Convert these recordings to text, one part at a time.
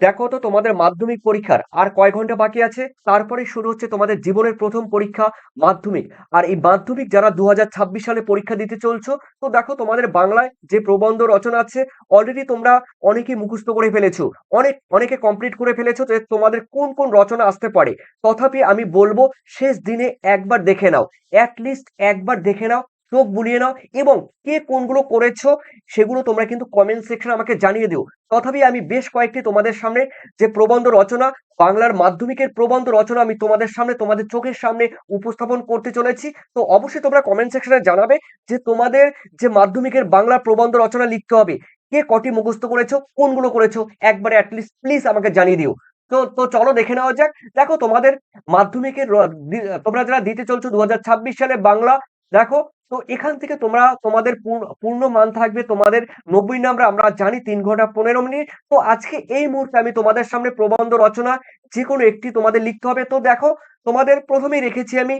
দেখো তো তোমাদের মাধ্যমিক পরীক্ষার আর কয় ঘণ্টা বাকি আছে? তারপরে শুরু হচ্ছে তোমাদের জীবনের প্রথম পরীক্ষা, মাধ্যমিক। আর এই মাধ্যমিক যারা দু হাজার ছাব্বিশ সালে পরীক্ষা দিতে চলছো, তো দেখো তোমাদের বাংলায় যে প্রবন্ধ রচনা আছে অলরেডি তোমরা অনেকে মুখস্থ করে ফেলেছো। অনেক, অনেকে কমপ্লিট করে ফেলেছো যে তোমাদের কোন কোন রচনা আসতে পারে। তথাপি আমি বলব, শেষ দিনে একবার দেখে নাও। অ্যাটলিস্ট একবার দেখে নাও। চোখ বুলিয়ে নাও এবং কে কোনগুলো করেছ সেগুলো তোমরা কিন্তু কমেন্ট সেকশনে আমাকে জানিয়ে দিও। তথাপি আমি বেশ কয়েকটি তোমাদের সামনে যে প্রবন্ধ রচনা, বাংলার মাধ্যমিকের প্রবন্ধ রচনা আমি তোমাদের সামনে, তোমাদের চোখের সামনে উপস্থাপন করতে চলেছি। তো অবশ্যই তোমরা কমেন্ট সেকশনে জানাবে যে তোমাদের যে মাধ্যমিকের বাংলা প্রবন্ধ রচনা লিখতে হবে, কে কটি মুখস্থ করেছ, কোনগুলো করেছ, একবারে অ্যাটলিস্ট প্লিজ আমাকে জানিয়ে দিও। তো তো চলো দেখে নেওয়া যাক। দেখো তোমাদের মাধ্যমিকের তোমরা যারা দিতে চলছো দু হাজার ছাব্বিশ সালে বাংলা, দেখো তো এখান থেকে তোমরা, তোমাদের পূর্ণ মান থাকবে, তোমাদের নব্বই নাম্বার আমরা জানি তিন ঘণ্টা পনেরো মিনিট। তো আজকে এই মুহূর্তে আমি তোমাদের সামনে প্রবন্ধ রচনা যে কোনো একটি তোমাদের লিখতে হবে। তো দেখো, তোমাদের প্রথমেই রেখেছি আমি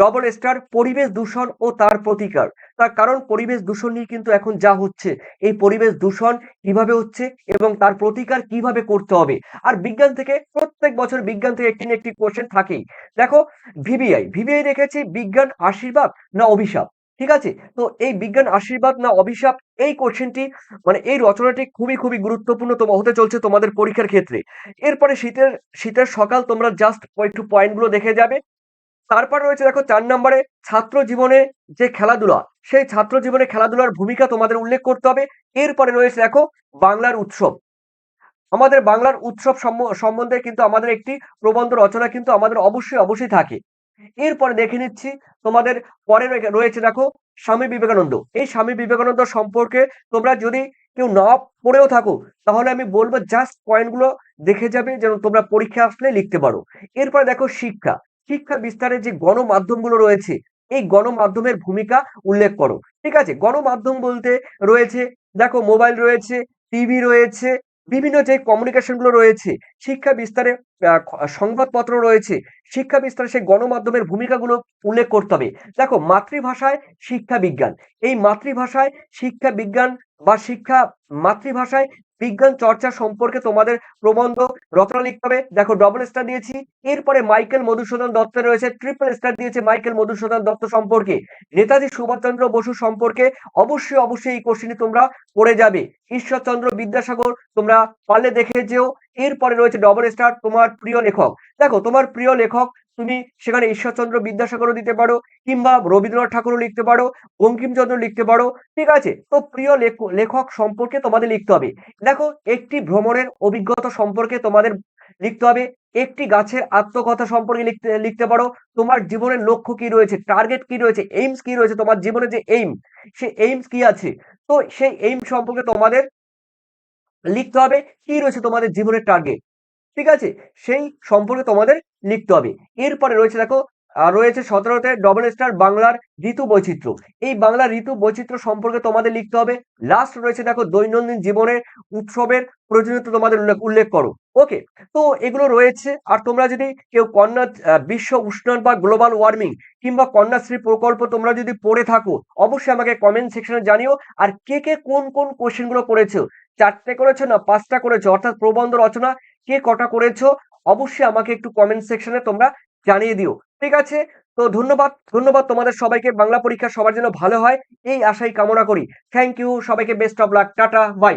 ডবল স্টার পরিবেশ দূষণ ও তার প্রতিকার। তার কারণ পরিবেশ দূষণ নিয়ে কিন্তু এখন যা হচ্ছে, এই পরিবেশ দূষণ কীভাবে হচ্ছে এবং তার প্রতিকার কীভাবে করতে হবে। আর বিজ্ঞান থেকে, প্রত্যেক বছর বিজ্ঞান থেকে একটি একটি কোশ্চেন থাকেই। দেখো ভিবিআই ভিবিআই রেখেছি বিজ্ঞান, আশীর্বাদ না অভিশাপ? ঠিক আছে? তো এই বিজ্ঞান আশীর্বাদ না অভিশাপ, এই কোশ্চেনটি মানে এই রচনাটি খুবই খুবই গুরুত্বপূর্ণ হতে চলছে তোমাদের পরীক্ষার ক্ষেত্রে। এরপরে শীতের শীতের সকাল তোমরা জাস্ট একটু পয়েন্টগুলো দেখে যাবে। তারপর রয়েছে দেখো চার নম্বরে ছাত্র জীবনে যে খেলাধুলা, সেই ছাত্র জীবনে খেলাধুলার ভূমিকা তোমাদের উল্লেখ করতে হবে। এরপরে রয়েছে দেখো বাংলার উৎসব। আমাদের বাংলার উৎসব সম্বন্ধে কিন্তু আমাদের একটি প্রবন্ধ রচনা কিন্তু আমাদের অবশ্যই অবশ্যই থাকে। এরপরে দেখে নিচ্ছি তোমাদের পরে রয়ে- রয়েছে দেখো স্বামী বিবেকানন্দ। এই স্বামী বিবেকানন্দ সম্পর্কে তোমরা যদি কেউ না পড়েও থাকো, তাহলে আমি বলব জাস্ট পয়েন্টগুলো দেখে যাবে যেন তোমরা পরীক্ষা আসলে লিখতে পারো। এরপরে দেখো শিক্ষা। শিক্ষা বিস্তারের যে গণমাধ্যমগুলো রয়েছে, এই গণমাধ্যমের ভূমিকা উল্লেখ করো। ঠিক আছে? গণমাধ্যম বলতে রয়েছে, দেখো মোবাইল রয়েছে, টিভি রয়েছে বিভিন্ন যে কমিউনিকেশনগুলো রয়েছে, শিক্ষা বিস্তারে সংবাদপত্র রয়েছে, শিক্ষা বিস্তারে সেই গণমাধ্যমের ভূমিকাগুলো উল্লেখ করতে হবে। দেখো, মাতৃভাষায় শিক্ষা বিজ্ঞান। এই মাতৃভাষায় শিক্ষা বিজ্ঞান বা শিক্ষা মাতৃভাষায় বিজ্ঞান চর্চা সম্পর্কে তোমাদের প্রবন্ধ রচনা লিখতে হবে। দেখো ডবল স্টার দিয়েছি। এরপরে মাইকেল মধুসূদন দত্ত রয়েছে ট্রিপল স্টার দিয়েছে মাইকেল মধুসূদন দত্ত সম্পর্কে। নেতাজি সুভাষচন্দ্র বসু সম্পর্কে অবশ্যই অবশ্যই এই কোশ্চেনটি তোমরা পড়ে যাবে। ঈশ্বরচন্দ্র বিদ্যাসাগর তোমরা পারলে দেখে যেও। এরপরে রয়েছে ডবল স্টার তোমার প্রিয় লেখক। দেখো, তোমার প্রিয় লেখক তুমি সেখানে ঈশ্বরচন্দ্র বিদ্যাসাগরও দিতে পারো, কিংবা রবীন্দ্রনাথ ঠাকুরও লিখতে পারো, বঙ্কিমচন্দ্র লিখতে পারো, ঠিক আছে? তো প্রিয় লেখ- লেখক সম্পর্কে তোমাদের লিখতে হবে। দেখো, একটি ভ্রমণের অভিজ্ঞতা সম্পর্কে তোমাদের লিখতে হবে, একটি গাছের আত্মকথা সম্পর্কে লিখতে লিখতে পারো, তোমার জীবনের লক্ষ্য কি রয়েছে টার্গেট কি রয়েছে এইমস কি রয়েছে, তোমার জীবনে যে এইম সে এইমস কি আছে? তো সেই এইম সম্পর্কে তোমাদের লিখতে হবে, কি রয়েছে তোমাদের জীবনের টার্গেট ঠিক আছে? সেই সম্পর্কে তোমাদের লিখতে হবে। এরপরে রয়েছে দেখো আর রয়েছে সতেরোতে ডবল স্টার বাংলার ঋতু বৈচিত্র্য। এই বাংলার ঋতু বৈচিত্র্য সম্পর্কে তোমাদের লিখতে হবে। লাস্ট রয়েছে দেখো, দৈনন্দিন জীবনের উৎসবের প্রয়োজনীয়তা তোমাদের উল্লেখ করো। ওকে তো এগুলো রয়েছে। আর তোমরা যদি কেউ কন্যা বিশ্ব উষ্ণায়ন বা গ্লোবাল ওয়ার্মিং কিংবা কন্যাশ্রী প্রকল্প তোমরা যদি পড়ে থাকো, অবশ্যই আমাকে কমেন্ট সেকশনে জানিও। আর কে কে কোন কোন কোশ্চেনগুলো করেছ? চারটে করেছ না পাঁচটা করেছ? অর্থাৎ প্রবন্ধ রচনা কে কটা করেছ, অবশ্যই আমাকে একটু কমেন্ট সেকশনে তোমরা জানিয়ে দিও। ঠিক আছে? তো ধন্যবাদ ধন্যবাদ তোমাদের সবাইকে। বাংলা পরীক্ষা সবার জন্য ভালো হয়, এই আশাই কামনা করি। থ্যাংক ইউ সবাইকে best of luck tata bye